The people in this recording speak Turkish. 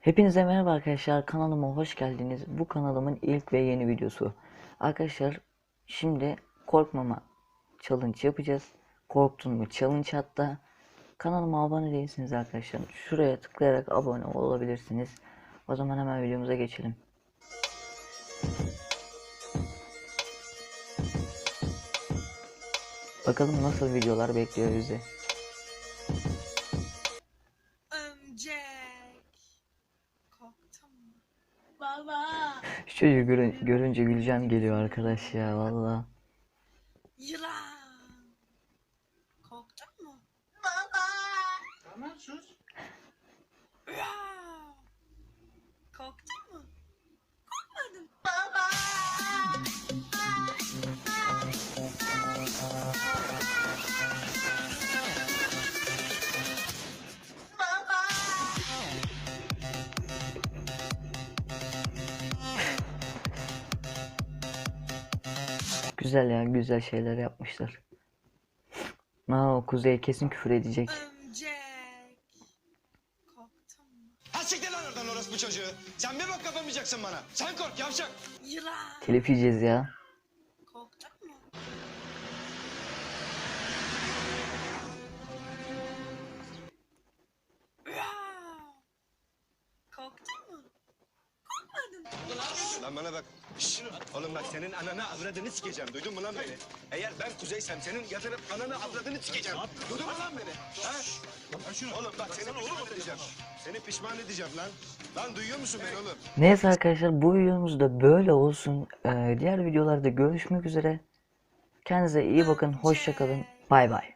Hepinize merhaba arkadaşlar kanalıma hoş geldiniz. Bu kanalımın ilk ve yeni videosu. Arkadaşlar şimdi korkmama challenge yapacağız. Korktun mu challenge hatta. Kanalıma abone değilsiniz arkadaşlar. Şuraya tıklayarak abone olabilirsiniz. O zaman hemen videomuza geçelim. Bakalım nasıl videolar bekliyor bizi. Şu çocuğu görün- görünce güleceğim geliyor arkadaş ya valla. Yılan. Korktun mu? Baba. Tamam sus. Korktun mu? Güzel ya güzel şeyler yapmışlar. Aa, o Kuzey kesin küfür edecek. Ömcek. Korktun mu? Ha siktir lan oradan orospu çocuğu. Sen bir bok yapamayacaksın bana. Sen kork yavşak. Yılan. Telif yiyeceğiz ya. Lan bana bak. Şşş. Oğlum bak senin ananı avradını sikeceğim. Duydun mu lan beni? Eğer ben kuzeysem senin yatırıp ananı avradını sikeceğim. Duydun mu lan beni? Ha? Oğlum bak seni pişman edeceğim. Seni pişman edeceğim lan. Lan duyuyor musun beni oğlum? Neyse arkadaşlar bu videomuz da böyle olsun. Ee, diğer videolarda görüşmek üzere. Kendinize iyi bakın. Hoşça kalın. Bay bay.